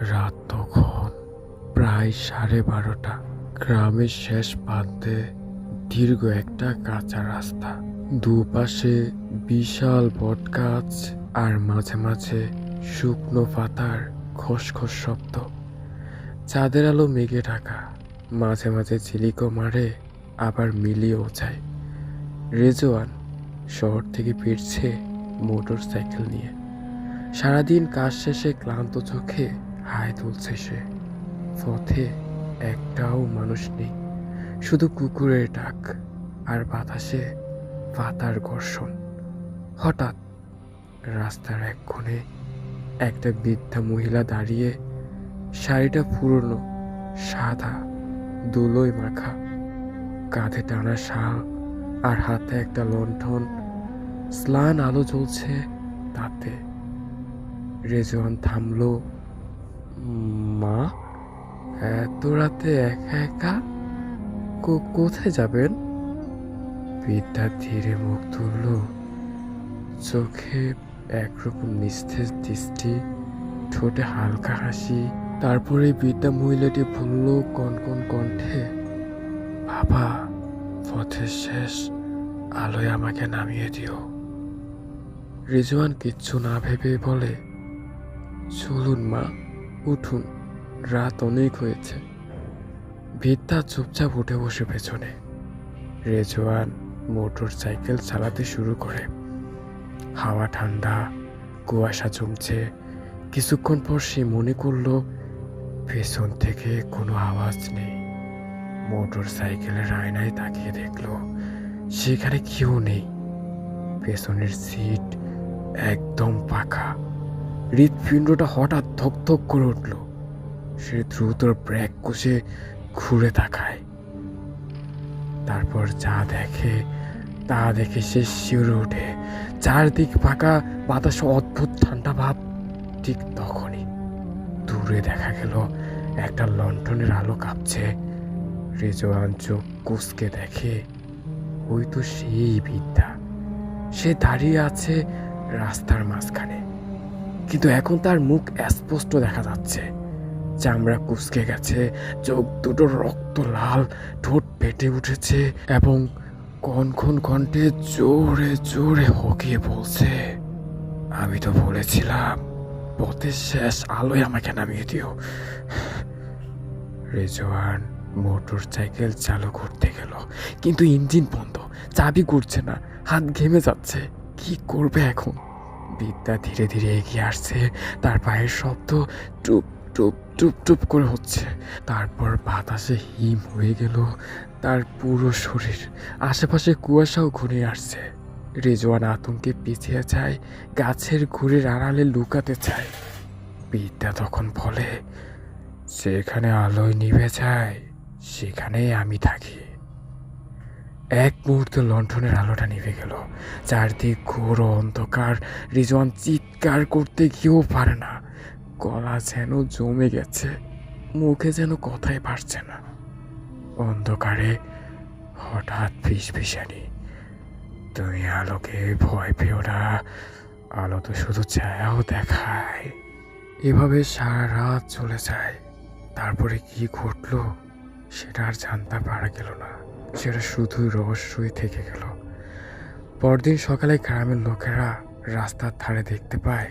রাত তখন। প্রায় সাড়ে বারোটা। গ্রামের শেষ প্রান্তে দীর্ঘ একটা কাঁচা রাস্তা। দুপাশে বিশাল বটগাছ আর মাঝে মাঝে শুকনো পাতার খসখস শব্দ। চাঁদের আলো মেঘে ঢাকা। মাঝে মাঝে ঝিলিকও মারে আবার মিলিয়েও যায় রেজওয়ান শহর থেকে ফিরছে মোটর সাইকেল নিয়ে। সারাদিন কাজ শেষে ক্লান্ত চোখে হাই তুলছে সে। পথে একটাও মানুষ নেই, শুধু কুকুরের ডাক আর বাতাসে পাতার ঘর্ষণ। হঠাৎ রাস্তার এক কোণে একটা বৃদ্ধা মহিলা দাঁড়িয়ে, শাড়িটা পুরনো, সাদা, দুলোয় মাখা। কাঁধে টানা শাল আর হাতে একটা লণ্ঠন। স্লান আলো জ্বলছে তাতে। রেজওয়ান থামলো মা, এত রাতে একা একা কোথায় যাবেন? বিদ্যা ধীরে মুখ তুলল চোখে একরকম নিস্তেজ দৃষ্টি, ঠোঁটে হালকা হাসি। তারপরে বিদ্যা মহিলাটি বলল কনকন কণ্ঠে, বাবা, পথের শেষ, আলোয় আমাকে নামিয়ে দিও। রিজওয়ান কিচ্ছু না ভেবে বলে, চলুন মা। উঠুন, রাত অনেক হয়েছে। বিদ্যা চুপচাপ উঠে বসে পেছনে। রেজওয়ান মোটর সাইকেল চালাতে শুরু করে। হাওয়া ঠান্ডা, কুয়াশা জমছে। কিছুক্ষণ পর সে মনে করল, পেছন থেকে কোনো আওয়াজ নেই। মোটর সাইকেলের আয়নায় তাকিয়ে দেখল, সেখানে কেউ নেই। পেছনের সিট একদম পাকা। হৃৎপিণ্ডটা হঠাৎ ধকধক করে উঠল। সে দ্রুত ব্র্যাক কষে ঘুরে তাকায়। তারপর যা দেখে, তা দেখে সে শিউরে ওঠে। চারদিক ফাঁকা, বাতাসে অদ্ভুত ঠান্ডা ভাব। ঠিক তখনই দূরে দেখা গেল একটা লণ্ঠনের আলো কাঁপছে। রেজওয়ান চোখ কুসকে দেখে, ওই তো সেই বিদ্যা। সে দাঁড়িয়ে আছে রাস্তার মাঝখানে। কিন্তু এখন তার মুখ স্পষ্ট দেখা যাচ্ছে। চামড়া কুচকে গেছে, চোখ দুটো রক্ত লাল, ঠোঁট ফেটে উঠেছে এবং কনখন কণ্ঠে জোরে জোরে হকিয়ে বলছে, আমি তো বলেছিলাম, পথের শেষ আলোয় আমাকে নামিয়ে দিও। রেজওয়ান মোটর সাইকেল চালু করতে গেল, কিন্তু ইঞ্জিন বন্ধ, চাবি ঘুরছে না, হাত ঘেমে যাচ্ছে, কি করবে এখন? বিদ্যা ধীরে ধীরে এগিয়ে আসছে। তার পায়ের শব্দ টুপ টুপ টুপ টুপ করে হচ্ছে। তারপর বাতাসে হিম হয়ে গেল তার পুরো শরীর। আশেপাশে কুয়াশাও ঘুরে আসছে। রেজওয়ান আতঙ্কে পিছিয়ে যায়, গাছের ঘুরের আড়ালে লুকাতে চায়। বিদ্যা তখন বলে, সেখানে আলোয় নিভে যায়, সেখানেই আমি থাকি। এক মুহূর্তে লণ্ঠনের আলোটা নিভে গেল। চারদিক ঘোর অন্ধকার। রিজওয়ান চিৎকার করতে গিয়েও পারে না। গলা যেন জমে গেছে। মুখে যেন কথাই পারছে না। অন্ধকারে হঠাৎ ফিস ফিসানি তুমি আলোকে ভয় পেও না। আলো তো শুধু ছায়াও দেখায়। এভাবে সারা রাত চলে যায়। তারপরে কি ঘটলো, সেটা আর জানতে পারা গেল না। সেটা শুধুই রহস্যই থেকে গেল। পরদিন সকালে গ্রামের লোকেরা রাস্তার ধারে দেখতে পায়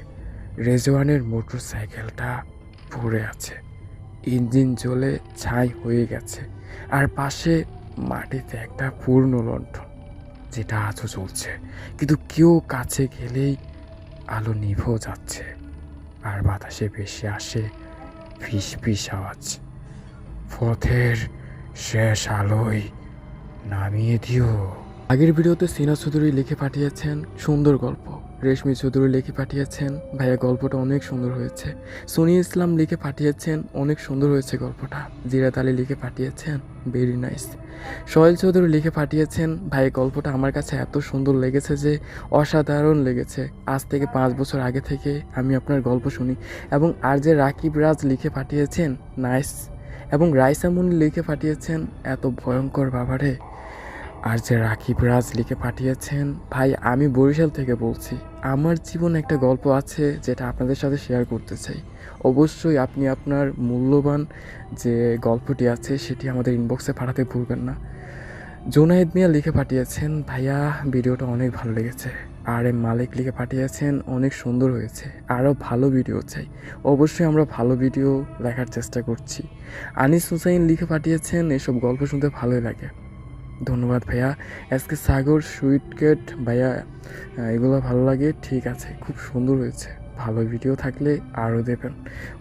রেজওয়ানের মোটর সাইকেলটা পড়ে আছে। ইঞ্জিন জ্বলে ছাই হয়ে গেছে আর পাশে মাটিতে একটা পূর্ণ লণ্ঠন, যেটা আজও চলছে কিন্তু কেউ কাছে গেলেই আলো নিভেও যাচ্ছে আর বাতাসে বেশি আসে ফিস ফিস আওয়াজ। পথের শেষ আলোয় নামিয়ে দিও। আগের ভিডিওতে সিনা চৌধুরী লিখে পাঠিয়েছেন সুন্দর গল্প। রেশমি চৌধুরী লিখে পাঠিয়েছেন, ভাইয়া, গল্পটা অনেক সুন্দর হয়েছে। সোনি ইসলাম লিখে পাঠিয়েছেন, অনেক সুন্দর হয়েছে গল্পটা। জিরাত আলী লিখে পাঠিয়েছেন ভেরি নাইস সোহেল চৌধুরী লিখে পাঠিয়েছেন, ভাই, গল্পটা আমার কাছে এত সুন্দর লেগেছে যে অসাধারণ লেগেছে। আজ থেকে পাঁচ বছর আগে থেকে আমি আপনার গল্প শুনি। এবং আর যে রাকিব রাজ লিখে পাঠিয়েছেন নাইস এবং রাইসামুনি লিখে পাঠিয়েছেন, এত ভয়ঙ্কর বাবারে আর যে রাকিব রাজ লিখে পাঠিয়েছেন, ভাই, আমি বরিশাল থেকে বলছি। আমার জীবনে একটা গল্প আছে যেটা আপনাদের সাথে শেয়ার করতে চাই। অবশ্যই আপনি আপনার মূল্যবান যে গল্পটি আছে সেটি আমাদের ইনবক্সে পাঠাতে ভুলবেন না। জোনায়েদ মিয়া লিখে পাঠিয়েছেন, ভাইয়া, ভিডিওটা অনেক ভালো লেগেছে। আর এম মালিক লিখে পাঠিয়েছেন, অনেক সুন্দর হয়েছে। আরও ভালো ভিডিও চাই। অবশ্যই আমরা ভালো ভিডিও দেখার চেষ্টা করছি। আনিস হুসাইন লিখে পাঠিয়েছেন, এসব গল্প শুনতে ভালোই লাগে। ধন্যবাদ ভাইয়া। আজকে সাগর সুইট কেট ভাইয়া এগুলো ভালো লাগে। ঠিক আছে, খুব সুন্দর হয়েছে। ভালো ভিডিও থাকলে আরও দেবেন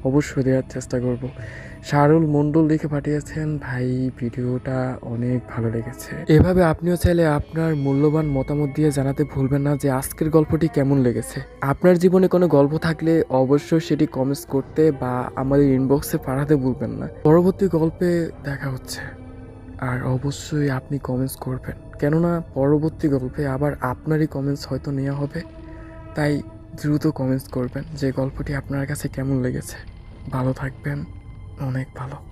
অবশ্যই দেওয়ার চেষ্টা করব। শাহরুল মণ্ডল লিখে পাঠিয়েছেন, ভাই, ভিডিওটা অনেক ভালো লেগেছে। এভাবে আপনিও চাইলে আপনার মূল্যবান মতামত দিয়ে জানাতে ভুলবেন না যে আজকের গল্পটি কেমন লেগেছে। আপনার জীবনে কোনো গল্প থাকলে অবশ্যই সেটি কমেন্টস করতে বা আমাদের ইনবক্সে পাঠাতে ভুলবেন না। পরবর্তী গল্পে দেখা হচ্ছে। আর অবশ্যই আপনি কমেন্টস করবেন। কেননা পরবর্তী গল্পে আবার আপনারই কমেন্টস হয়তো নেওয়া হবে। তাই দ্রুত কমেন্টস করবেন যে গল্পটি আপনার কাছে কেমন লেগেছে। ভালো থাকবেন। অনেক ভালো।